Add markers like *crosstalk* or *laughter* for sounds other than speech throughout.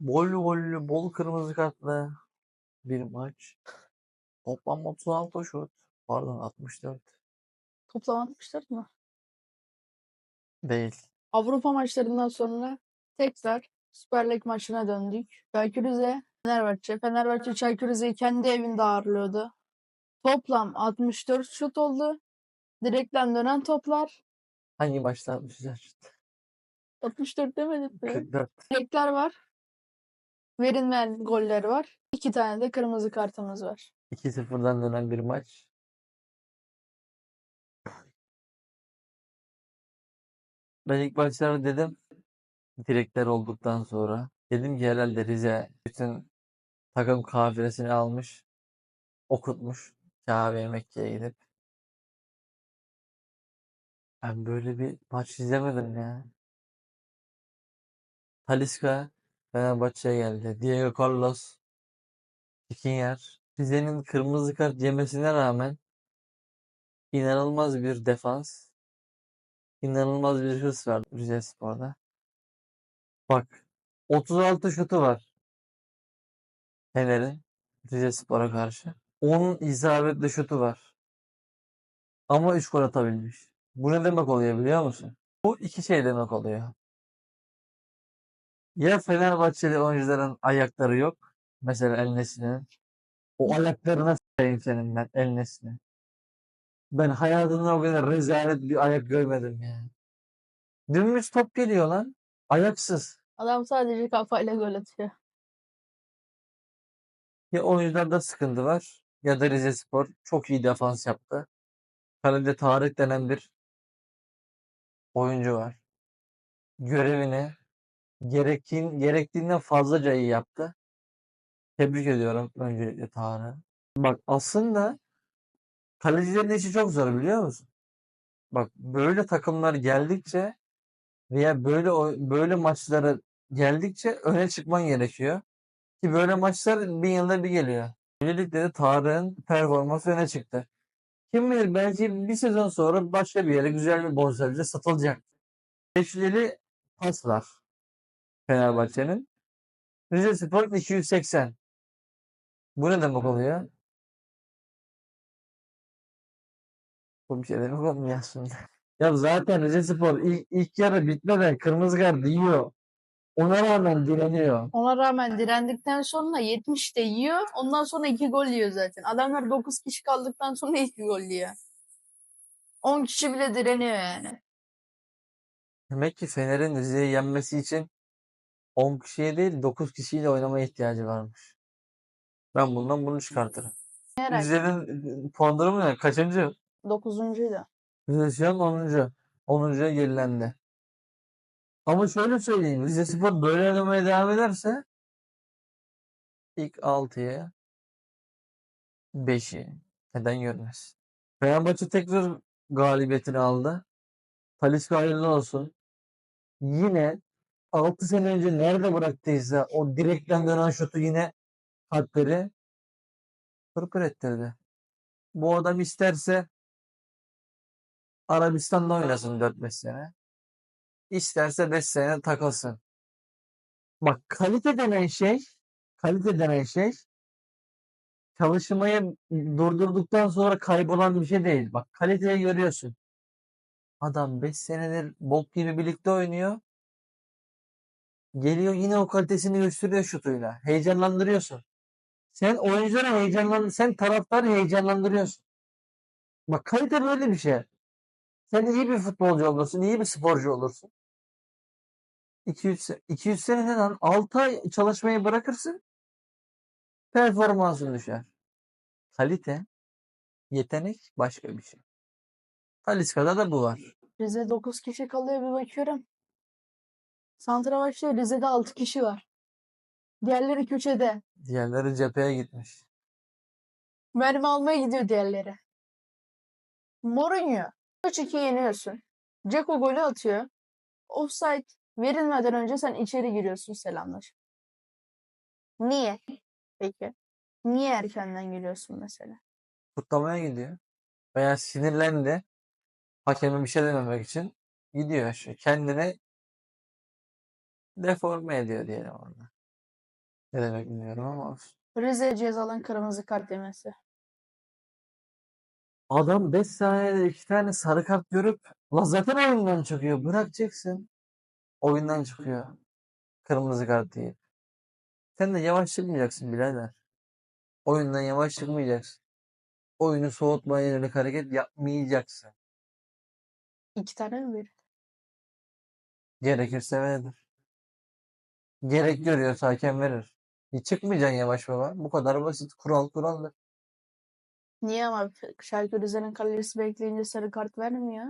Bol gollü, bol kırmızı kartlı bir maç. Toplam 36 şut. Pardon 64 Toplam 64 mı? değil. Avrupa maçlarından sonra tekrar Süper Lig maçına döndük. Çaykur Rize, Fenerbahçe. Fenerbahçe Çaykur Rize'yi kendi evinde ağırlıyordu. Toplam 64 şut oldu. Direkten dönen toplar. Hangi maçta 64 şut? 64 demedim mi? 44. Direkler var. Verilmeyen goller var. İki tane de kırmızı kartımız var. 2-0'dan dönen bir maç. Ben ilk başlarda dedim direkler olduktan sonra dedim ki herhalde Rize bütün takım kafilesini almış okutmuş Kabe Mekke'ye gidip ben böyle bir maç izlemedim ya. Talisca Fenerbahçe'ye geldi. Diego Carlos Skriniar Rize'nin kırmızı kart yemesine rağmen inanılmaz bir defans inanılmaz bir hırs var Rizespor'da. Bak 36 şutu var Fener'in Rizespor'a karşı. 10 isabetli şutu var. Ama 3 gol atabilmiş. Bu ne demek oluyor biliyor musun? Bu iki şey demek oluyor. Ya Fenerbahçeli oyuncuların ayakları yok. Mesela El Nesli'nin. O ayaklarına s**eyim senin ben El Nesli. Ben hayatımda o kadar rezalet bir ayak görmedim ya. Dümdüz top geliyor lan. Ayaksız. Adam sadece kafayla gol atıyor. Ya oyuncularda sıkıntı var ya da Rizespor çok iyi defans yaptı. Kalede Tarık denen bir oyuncu var. Görevini gerekin, gerektiğinden fazlaca iyi yaptı. Tebrik ediyorum öncelikle Tarık'ı. Bak aslında kalecilerin işi çok zor biliyor musun? Bak böyle takımlar geldikçe veya böyle böyle maçlara geldikçe öne çıkman gerekiyor. Ki böyle maçlar bir yılda bir geliyor. Böylelikle de Tarık'ın performansı öne çıktı. Kim bilir belki bir sezon sonra başka bir yere güzel bir bonservisle satılacak. Beşlili pas Fenerbahçe'nin. Rizespor 280. Bu ne demek oluyor? Bu bir şey demek olmuyor aslında. *laughs* Ya zaten Rizespor ilk, ilk yarı bitmeden kırmızı kart yiyor. Ona rağmen direniyor. Ona rağmen direndikten sonra 70 de yiyor. Ondan sonra 2 gol yiyor zaten. Adamlar 9 kişi kaldıktan sonra 2 gol yiyor. 10 kişi bile direniyor yani. Demek ki Fener'in Rize'yi yenmesi için 10 kişiye değil 9 kişiyle oynamaya ihtiyacı varmış. Ben bundan bunu çıkartırım. Herhalde. Rize'nin puan durumu ne? Kaçıncı? 9'uncuydu. Rize şu an 10. 10'uncuya gerilendi. Ama şöyle söyleyeyim. Rizespor böyle oynamaya devam ederse ilk 6'ya 5'i neden görmez? Fenerbahçe tekrar galibiyetini aldı. Talisca hayırlı olsun. Yine 6 sene önce nerede bıraktıysa o direkten dönen şutu yine kalpleri pırpır ettirdi. Bu adam isterse Arabistan'da oynasın 4-5 sene. İsterse 5 sene takılsın. Bak kalite denen şey, kalite denen şey çalışmayı durdurduktan sonra kaybolan bir şey değil. Bak kaliteyi görüyorsun. Adam 5 senedir bok gibi birlikte oynuyor. Geliyor yine o kalitesini gösteriyor şutuyla. Heyecanlandırıyorsun. Sen oyuncuları heyecanlan, sen taraftarı heyecanlandırıyorsun. Bak kalite böyle bir şey. Sen iyi bir futbolcu olursun, iyi bir sporcu olursun. 200, se- 200 seneden 6 ay çalışmayı bırakırsın. Performansın düşer. Kalite, yetenek başka bir şey. Talisca'da da bu var. Rize 9 kişi kalıyor bir bakıyorum. Santrafor'da Rize'de 6 kişi var. Diğerleri köşede. Diğerleri cepheye gitmiş. Mermi almaya gidiyor diğerleri. Mourinho. 3-2 yeniyorsun. Dzeko golü atıyor. Offside verilmeden önce sen içeri giriyorsun selamlaş. Niye? Peki. Niye erkenden giriyorsun mesela? Kutlamaya gidiyor. Veya sinirlendi. Hakeme bir şey dememek için gidiyor. Kendini deforme ediyor diyelim orada. Ne demek bilmiyorum ama olsun. Rize Cezal'ın kırmızı kart yemesi. Adam 5 saniyede 2 tane sarı kart görüp la zaten oyundan çıkıyor. Bırakacaksın. Oyundan çıkıyor. Kırmızı kart diye. Sen de yavaş çıkmayacaksın birader. Oyundan yavaş çıkmayacaksın. Oyunu soğutmaya yönelik hareket yapmayacaksın. İki tane mi verir? Gerekirse verir. Gerek görüyorsa hakem verir. Hiç çıkmayacaksın yavaş baba. Bu kadar basit. Kural kuraldır. Niye ama Şalke Rize'nin kalecisi bekleyince sarı kart vermiyor?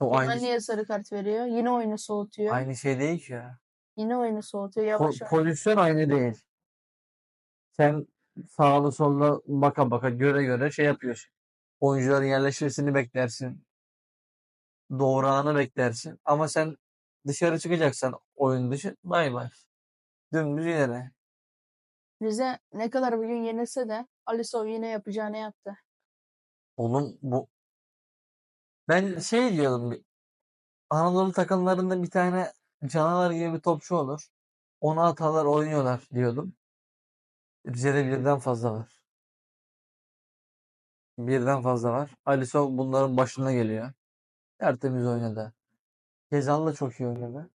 O Buna aynı, niye sarı kart veriyor? Yine oyunu soğutuyor. aynı şey değil ki ya. Yine oyunu soğutuyor. Po- Yavaş yavaş. pozisyon aynı değil. Sen sağlı sollu baka baka göre göre şey yapıyorsun. Oyuncuların yerleşmesini beklersin. Doğru anı beklersin. Ama sen dışarı çıkacaksan oyun dışı bay bay. Dümdüz ileri. Rize ne kadar bugün yenilse de Alisov yine yapacağını yaptı. Oğlum bu ben şey diyordum bir- Anadolu takımlarında bir tane canavar gibi bir topçu olur. Onu atarlar oynuyorlar diyordum. Rize'de birden fazla var. Birden fazla var. Alisson bunların başına geliyor. Tertemiz oynadı. Gezal da çok iyi oynadı.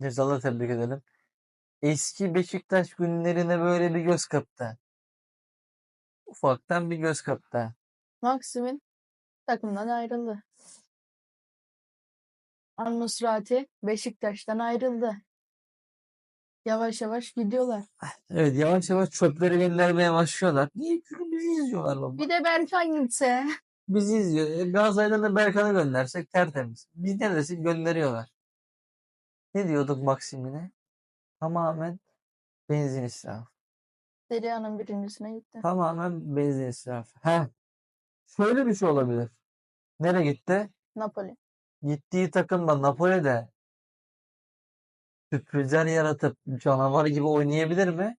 Gezal'ı tebrik edelim. Eski Beşiktaş günlerine böyle bir göz kaptı. Ufaktan bir göz kaptı. Maxim'in takımdan ayrıldı. Al-Nusrati Beşiktaş'tan ayrıldı. Yavaş yavaş gidiyorlar. Evet yavaş yavaş çöpleri göndermeye başlıyorlar. Niye? Bizi izliyorlar baba. Bir de Berkan gitse. Bizi izliyor. E, Galatasaray'dan da Berkan'ı göndersek tertemiz. Biz neredesin gönderiyorlar. Ne diyorduk Maksim'ine? Tamamen benzin israfı. Serie A'nın birincisine gitti. Tamamen benzin israfı. Heh. Şöyle bir şey olabilir. Nereye gitti? Napoli. Gittiği takımda Napoli'de sürprizler yaratıp canavar gibi oynayabilir mi?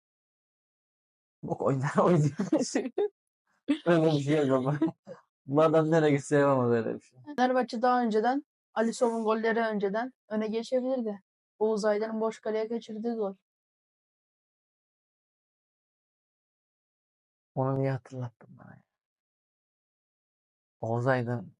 Bok oynar *laughs* oynayamaz. *laughs* Öyle bir şey yok ama. Bu adam nereye gitse yapamaz öyle bir şey. Fenerbahçe daha önceden Alisson'un golleri önceden öne geçebilirdi. Oğuz Aydın'ın boş kaleye kaçırdığı gol. Onu niye hatırlattın bana ya? Oğuz Aydın.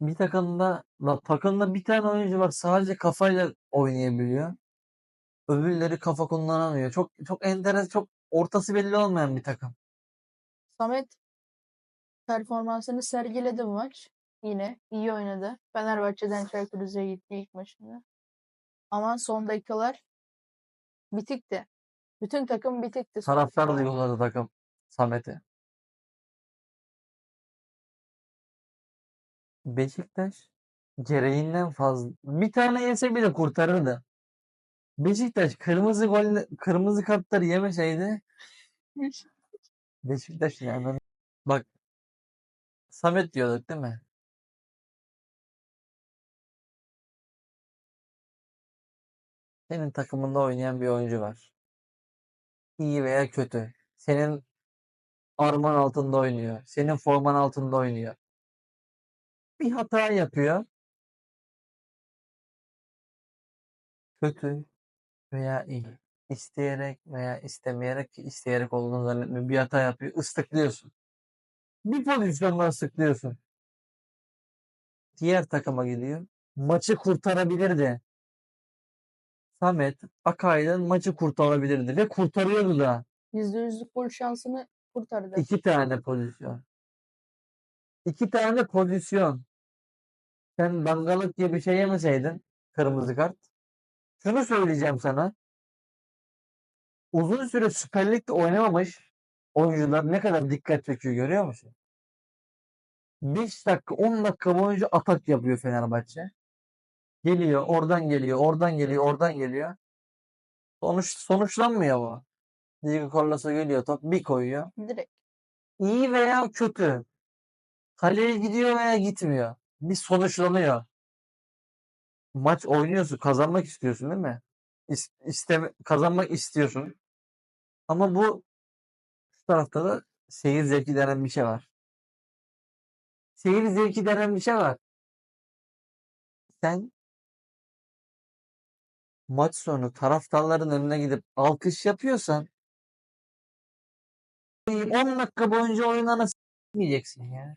Bir takımda, la takımda bir tane oyuncu var sadece kafayla oynayabiliyor. Öbürleri kafa kullanamıyor. Çok çok enteresan, çok ortası belli olmayan bir takım. Samet performansını sergiledi bu maç. Yine iyi oynadı. Fenerbahçe'den Çaykur Rize'ye gitti ilk maçında. Ama son dakikalar bitikti. Bütün takım bitikti. Taraftar da yolladı takım Samet'i. Beşiktaş gereğinden fazla bir tane yese bile kurtarırdı. Beşiktaş kırmızı gol kırmızı kartları yemeseydi Beşiktaş yani bak Samet diyorduk değil mi? Senin takımında oynayan bir oyuncu var. İyi veya kötü. Senin arman altında oynuyor. Senin forman altında oynuyor. Bir hata yapıyor. Kötü veya iyi. İsteyerek veya istemeyerek ki isteyerek olduğunu zannetmiyorum. Bir hata yapıyor. ıslıklıyorsun. Bir pozisyonda ıslıklıyorsun. Diğer takıma gidiyor. Maçı kurtarabilirdi. Samet Akaydın maçı kurtarabilirdi ve kurtarıyordu da. %100'lük gol şansını kurtardı. İki tane pozisyon. İki tane pozisyon. Sen dangalık diye bir şey yemeseydin kırmızı kart. Şunu söyleyeceğim sana. Uzun süre Süper Lig'de oynamamış oyuncular ne kadar dikkat çekiyor görüyor musun? 5 dakika 10 dakika boyunca atak yapıyor Fenerbahçe. Geliyor, oradan geliyor, oradan geliyor, oradan geliyor. Sonuç sonuçlanmıyor bu. Diego Carlos'a geliyor top bir koyuyor. Direkt. İyi veya kötü. Kaleye gidiyor veya gitmiyor. Bir sonuçlanıyor. Maç oynuyorsun, kazanmak istiyorsun değil mi? İs- isteme, kazanmak istiyorsun. Ama bu şu tarafta da seyir zevki denen bir şey var. Seyir zevki denen bir şey var. Sen maç sonu taraftarların önüne gidip alkış yapıyorsan 10 dakika boyunca oyununa s**meyeceksin ya.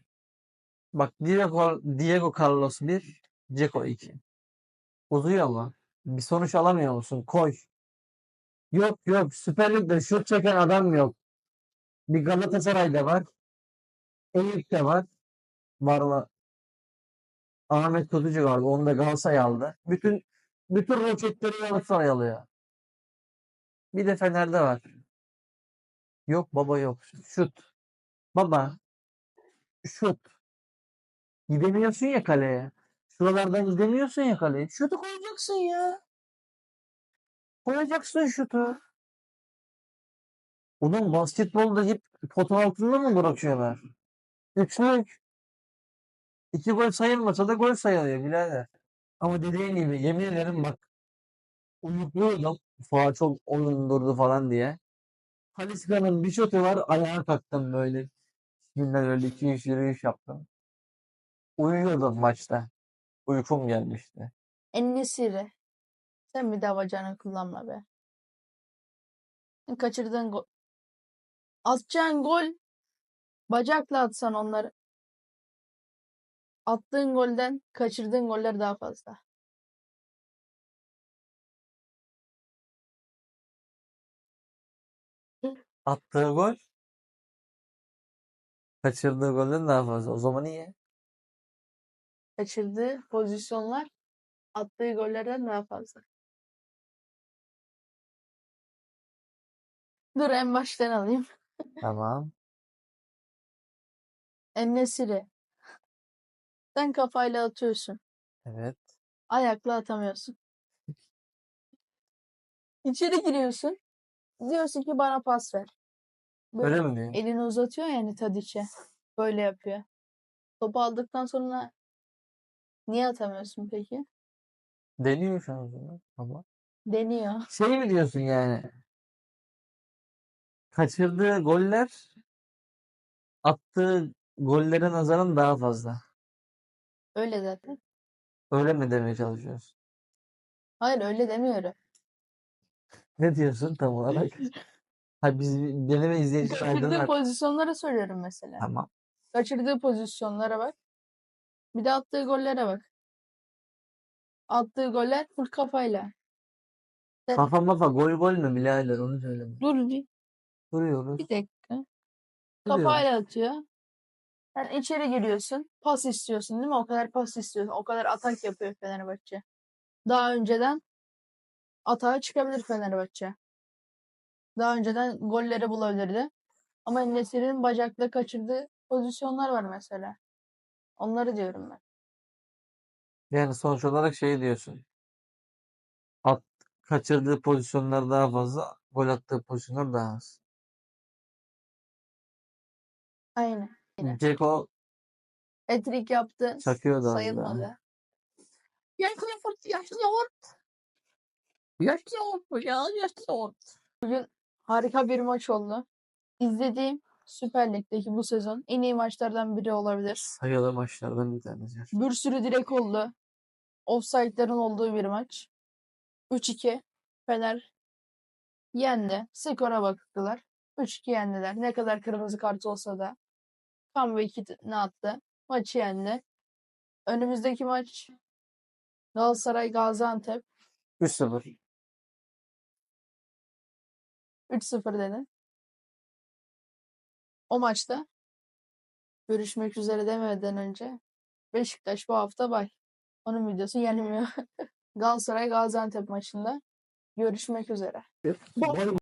Bak Diego, Diego Carlos 1, Dzeko 2. Uzuyor mu? Bir sonuç alamıyor musun? Koy. Yok yok Süper Lig'de şut çeken adam yok. Bir Galatasaray'da var. Eyüp'te var. Var mı? Ahmet Kutucu vardı. Onu da Galatasaray aldı. Bütün bütün roketleri Galatasaray alıyor. Bir de Fener'de var. Yok baba yok. Şut. Baba. Şut. Gidemiyorsun ya kaleye. Şuralardan gidemiyorsun ya kaleye. Şutu koyacaksın ya. Koyacaksın şutu. Ulan basketbolda hep pota altında mı bırakıyorlar? Üçlük. İki gol sayılmasa da gol sayılıyor birader. Ama dediğin gibi yemin ederim bak uyukluydum. Fuat çok oyun durdu falan diye. Talisca'nın bir şutu var ayağa kalktım böyle. Günler öyle iki yürüyüş yaptım. Uyuyordum maçta. Uykum gelmişti. En-Nesyri. Sen bir daha bacağını kullanma be. Kaçırdığın gol. Atacağın gol. Bacakla atsan onları. Attığın golden kaçırdığın goller daha fazla. Attığı gol kaçırdığı golden daha fazla. O zaman iyi. Kaçırdığı pozisyonlar attığı gollerden daha fazla. Dur en baştan alayım. Tamam. *laughs* En-Nesyri. Sen kafayla atıyorsun. Evet. Ayakla atamıyorsun. *laughs* İçeri giriyorsun. Diyorsun ki bana pas ver. Böyle Öyle mi diyor? elini uzatıyor yani Tadiç'e. Böyle yapıyor. Topu aldıktan sonra niye atamıyorsun peki? Deniyor şu an ama. Deniyor. Şey mi diyorsun yani? Kaçırdığı goller attığı gollere nazaran daha fazla. Öyle zaten. Öyle mi demeye çalışıyorsun? Hayır öyle demiyorum. Ne diyorsun tam olarak? *laughs* Ha biz deneme izleyici Kaçırdığı pozisyonlara söylüyorum mesela. Tamam. Kaçırdığı pozisyonlara bak. Bir de attığı gollere bak. Attığı goller full kafayla. Sen- Kafa mafa gol gol mü birader onu söyleme. Dur bir, Duruyoruz. bir dakika. Duruyoruz. Kafayla atıyor. Sen içeri giriyorsun. Pas istiyorsun değil mi? O kadar pas istiyorsun. O kadar atak yapıyor Fenerbahçe. Daha önceden atağa çıkabilir Fenerbahçe. Daha önceden golleri bulabilirdi. Ama Nesir'in bacakla kaçırdığı pozisyonlar var mesela. Onları diyorum ben. Yani sonuç olarak şey diyorsun. At, kaçırdığı pozisyonlar daha fazla, gol attığı pozisyonlar daha az. Aynen. Yine. Ceko Etrik yaptı. çakıyor da. Sayılmadı. Yaşlı ort, yaşlı ort. Yaşlı ort bu ya, yaşlı ort. Bugün harika bir maç oldu. İzlediğim Süper Lig'deki bu sezon en iyi maçlardan biri olabilir. Sayılı maçlardan bir tanesi. Bir sürü direk oldu. Offside'ların olduğu bir maç. 3-2 Fener yendi. Skora baktılar. 3-2 yendiler. Ne kadar kırmızı kart olsa da comeback'ini attı. Maçı yendi. Önümüzdeki maç Galatasaray Gaziantep 3-0. 3-0 dedi. O maçta görüşmek üzere demeden önce Beşiktaş bu hafta bay. Onun videosu yenilmiyor. *laughs* Galatasaray Gaziantep maçında görüşmek üzere.